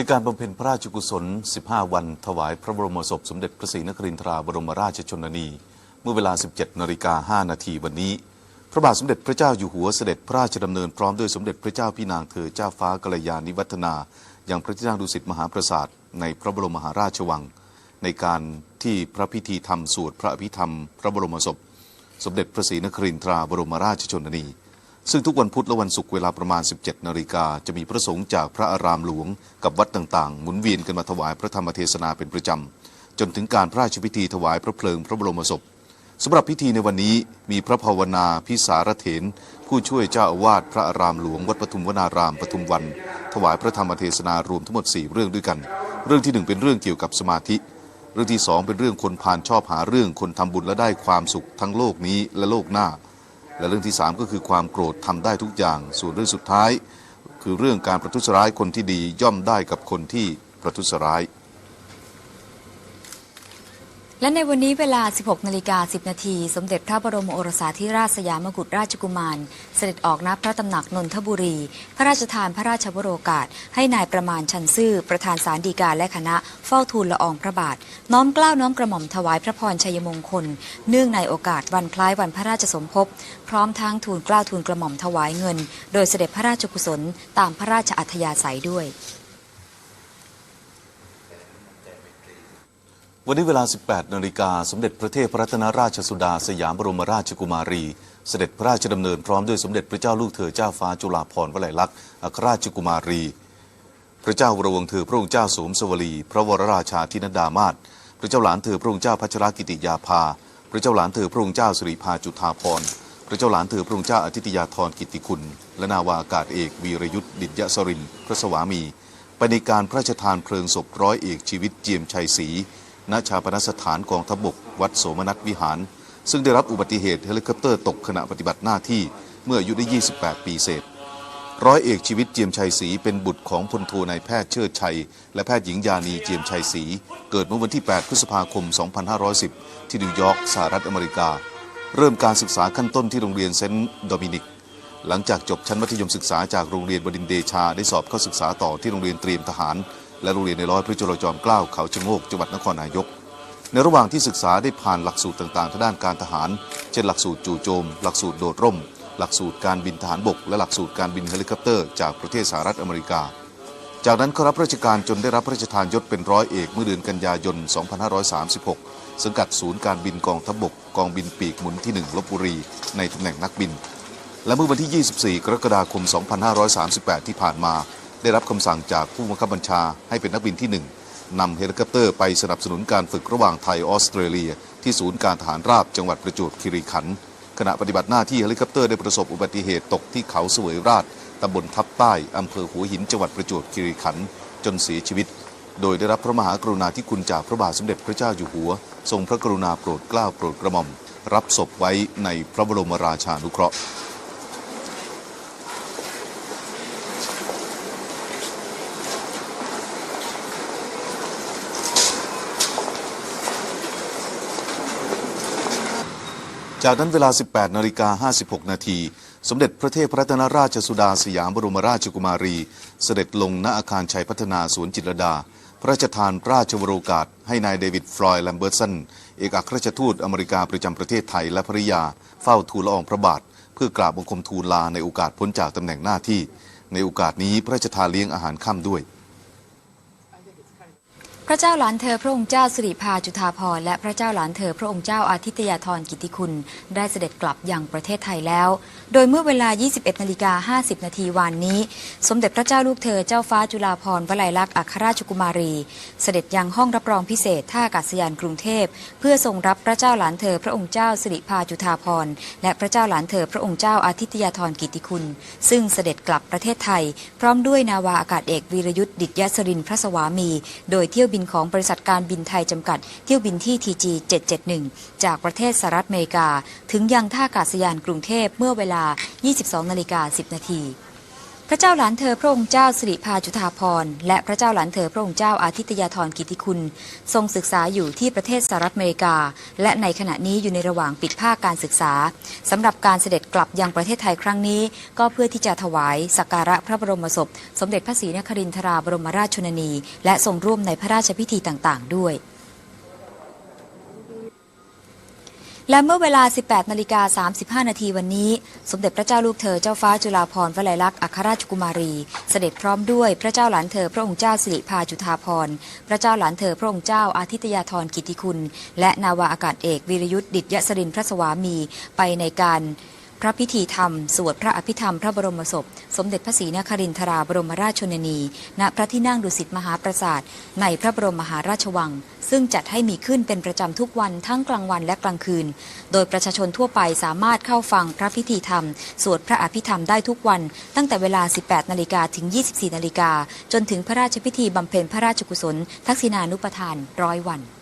ในการบำเพ็ญพระราชกุศล 15 วัน ถวายพระบรมศพสมเด็จพระศรีนครินทราบรมราชชนนี เมื่อเวลา 17นาฬิกา5นาทีวันนี้ พระบาทสมเด็จพระเจ้าอยู่หัวเสด็จพระราชดำเนินพร้อมด้วยสมเด็จพระเจ้าพี่นางเธอเจ้าฟ้ากัลยาณิวัฒนา อย่างพระที่นั่งดุสิตมหาปราสาทในพระบรมมหาราชวัง ในการที่พระพิธีธรรมสวดพระอภิธรรม พระบรมศพ สมเด็จพระศรีนครินทราบรมราชชนนี ซึ่งทุกวันพุธและวันศุกร์เวลาประมาณ 17 นาฬิกาจะมีพระสงฆ์จากพระอารามหลวง กับวัดต่างๆ หมุนเวียนกันมาถวายพระธรรมเทศนาเป็นประจำ จนถึงการพระราชพิธีถวายพระเพลิงพระบรมศพสำหรับพิธีในวันนี้มีพระภาวนาพิสารเถน ผู้ช่วยเจ้าอาวาสพระอารามหลวงวัดปทุมวนารามปทุมวัน ถวายพระธรรมเทศนารวมทั้งหมด 4 เรื่องด้วยกัน เรื่องที่หนึ่งเป็นเรื่องเกี่ยวกับสมาธิ เรื่องที่สองเป็นเรื่องคนผ่านชอบหาเรื่องคนทำบุญและได้ความสุขทั้งโลกนี้และโลกหน้า และเรื่องที่ 3 ก็คือความโกรธทำได้ทุกอย่าง ส่วนเรื่องสุดท้าย คือเรื่องการประทุษร้ายคนที่ดีย่อมได้กับคนที่ประทุษร้าย และในวันนี้เวลา 16 นาฬิกา 10 นาที สมเด็จพระบรมโอรสาธิราชสยามกุฎราชกุมาร เสด็จออกณพระตำหนักนนทบุรี พระราชทานพระราชวโรกาส ให้นายประมาณชันซื่อ ประธานสารดีกาและคณะเฝ้าทูลละอองพระบาท น้อมเกล้าน้อมกระหม่อมถวายพระพรชัยมงคล เนื่องในโอกาสวันคล้ายวันพระราชสมภพ พร้อมทั้งทูลเกล้าทูลกระหม่อมถวายเงิน โดยเสด็จพระราชกุศลตามพระราชอัธยาศัยด้วย วันนี้เวลา 18 นาฬิกา สมเด็จพระเทพรัตนราชสุดาสยามบรมราชกุมารี เสด็จพระราชดำเนินพร้อมด้วยสมเด็จพระเจ้าลูกเธอเจ้าฟ้าจุฬาภรณ์วลัยลักษณ์อัครราชกุมารี พระเจ้าวรวงศ์เธอพระองค์เจ้าสมสวลี พระวรราชาธินดามาศพระเจ้าหลานเธอพระองค์เจ้าพัชรกิติยาภา พระเจ้าหลานเธอพระองค์เจ้าสิริภาจุฑาภรณ์พระเจ้าหลานเธอพระองค์เจ้าอาทิตยาธรกิติคุณ และนาวาอากาศเอกวีรยุทธ์ดิษยสริน พระสวามีไปในการพระราชทานเพลิงศพร้อยเอกชีวิตเจียมชัยศรี ณชาปนสถานกองทัพบก วัดโสมนัสวิหาร ซึ่งได้รับอุบัติเหตุเฮลิคอปเตอร์ตกขณะปฏิบัติหน้าที่เมื่ออายุได้ 28 ปีเศษ ร้อยเอกชีวิตเจียมชัยศรีเป็นบุตรของพลโทนายแพทย์เชิดชัย และแพทย์หญิงยานีเจียมชัยศรีเกิดเมื่อวันที่ 8 พฤษภาคม 2510 ที่นิวยอร์กสหรัฐอเมริกา เริ่มการศึกษาขั้นต้นที่โรงเรียนเซนต์โดมินิกหลังจากจบชั้นมัธยมศึกษาจากโรงเรียนบดินเดชาได้สอบเข้าศึกษาต่อที่โรงเรียนเตรียมทหาร และโรงเรียนในร้อยพระจุลจอมเกล้าเขาชะโงกจังหวัดนครนายก ในระหว่างที่ศึกษาได้ผ่านหลักสูตรต่างๆทางด้านการทหาร เช่นหลักสูตรจู่โจม หลักสูตรโดดร่ม หลักสูตรการบินทหารบก และหลักสูตรการบินเฮลิคอปเตอร์จากประเทศสหรัฐอเมริกา จากนั้นเขารับราชการจนได้รับพระราชทานยศเป็นร้อยเอกเมื่อเดือนกันยายน 2536 สังกัดศูนย์การบินกองทัพบกกองบินปีกหมุนที่1ลบบุรีในตำแหน่งนักบิน และเมื่อวันที่ 24 กรกฎาคม 2538 ที่ผ่านมา ได้รับคำสั่งจากผู้บังคับบัญชาให้เป็นนักบินที่ 1นำเฮลิคอปเตอร์ไปสนับสนุนการฝึกระหว่างไทยออสเตรเลีย ที่ศูนย์การทหารราบจังหวัดประจวบคีรีขันธ์ขณะปฏิบัติหน้าที่เฮลิคอปเตอร์ได้ประสบอุบัติเหตุตกที่เขาเสวยราชตำบลทับใต้อำเภอหัวหินจังหวัดประจวบคีรีขันธ์จนเสียชีวิต โดยได้รับพระมหากรุณาธิคุณจากพระบาทสมเด็จพระเจ้าอยู่หัว ทรงพระกรุณาโปรดเกล้าโปรดกระหม่อม รับศพไว้ในพระบรมราชานุเคราะห์ จากนั้นเวลา 18นาฬิกา56 นาที สมเด็จพระเทพรัตนราชสุดาสยามบรมราชกุมารี เสด็จลงณอาคารชัยพัฒนาสวนจิตรดา พระราชทานราชวโรกาส ให้นายเดวิดฟลอยด์แลมเบิร์ตสัน เอกอัครราชทูตอเมริกาประจำประเทศไทยและภริยา เฝ้าทูลละอองพระบาท เพื่อกราบบังคมทูลลาในโอกาสพ้นจากตำแหน่งหน้าที่ ในโอกาสนี้พระราชทานเลี้ยงอาหารค่ำด้วย ระเจ้าหลานเธอพระองค์เจ้าสิริภาจุฑาภรณ์และพระเจ้าหลานเธอพระองค์เจ้าอาทิตยาธรกิติคุณ ได้เสด็จกลับยังประเทศไทยแล้ว โดยเมื่อเวลา 21นาฬิกา50 นาทีวานนี้ สมเด็จพระเจ้าลูกเธอเจ้าฟ้าจุฬาภรณ์วลัยลักษณ์อัครราชกุมารี เสด็จยังห้องรับรองพิเศษท่าอากาศยานกรุงเทพ เพื่อทรงรับพระเจ้าหลานเธอพระองค์เจ้าสิริภาจุฑาภรณ์และพระเจ้าหลานเธอพระองค์เจ้าอาทิตยาธรกิติคุณ ซึ่งเสด็จกลับประเทศไทย พร้อมด้วยนาวาอากาศเอกวีรยุทธ์ดิษยสรินพระสวามี โดยเที่ยวบินของบริษัทการบินไทยจำกัด เที่ยวบินที่ TG 771 จากประเทศสหรัฐอเมริกา ถึงยังท่าอากาศยานกรุงเทพเมื่อเวลา 22นาฬิกา10 นาที พระเจ้าหลานเธอพระองค์เจ้าสิริพาจุฑาภรณ์และพระเจ้าหลานเธอพระองค์เจ้าอาทิตยาธรกิติคุณ ทรงศึกษาอยู่ที่ประเทศสหรัฐอเมริกา และในขณะนี้อยู่ในระหว่างปิดภาคการศึกษาสำหรับการเสด็จกลับยังประเทศไทยครั้งนี้ ก็เพื่อที่จะถวายสักการะพระบรมศพ สมเด็จพระศรีนครินทราบรมราชชนนี และทรงร่วมในพระราชพิธีต่าง ๆ ด้วย และเมื่อเวลา 18นาฬิกา35 นาทีวันนี้ สมเด็จพระเจ้าลูกเธอเจ้าฟ้าจุฬาภรณ์วลัยลักษณ์อัครราชกุมารี เสด็จพร้อมด้วยพระเจ้าหลานเธอพระองค์เจ้าสิริพาจุฑาภรณ์ พระเจ้าหลานเธอพระองค์เจ้าอาทิตยาธรกิติคุณ และนาวาอากาศเอกวิรยุทธ์ดิษยสรินพระสวามีไปในการ พระพิธีธรรม สวดพระอภิธรรม พระบรมศพ สมเด็จพระศรีนครินทราบรมราชชนนี ณพระที่นั่งดุสิตมหาปราสาท ในพระบรมมหาราชวัง ซึ่งจัดให้มีขึ้นเป็นประจำทุกวันทั้งกลางวันและกลางคืน โดยประชาชนทั่วไปสามารถเข้าฟังพระพิธีธรรม สวดพระอภิธรรมได้ทุกวัน ตั้งแต่เวลา 18 นาฬิกาถึง 24 นาฬิกาจนถึงพระราชพิธีบำเพ็ญพระราชกุศล ทักษิณานุปทานร้อยวัน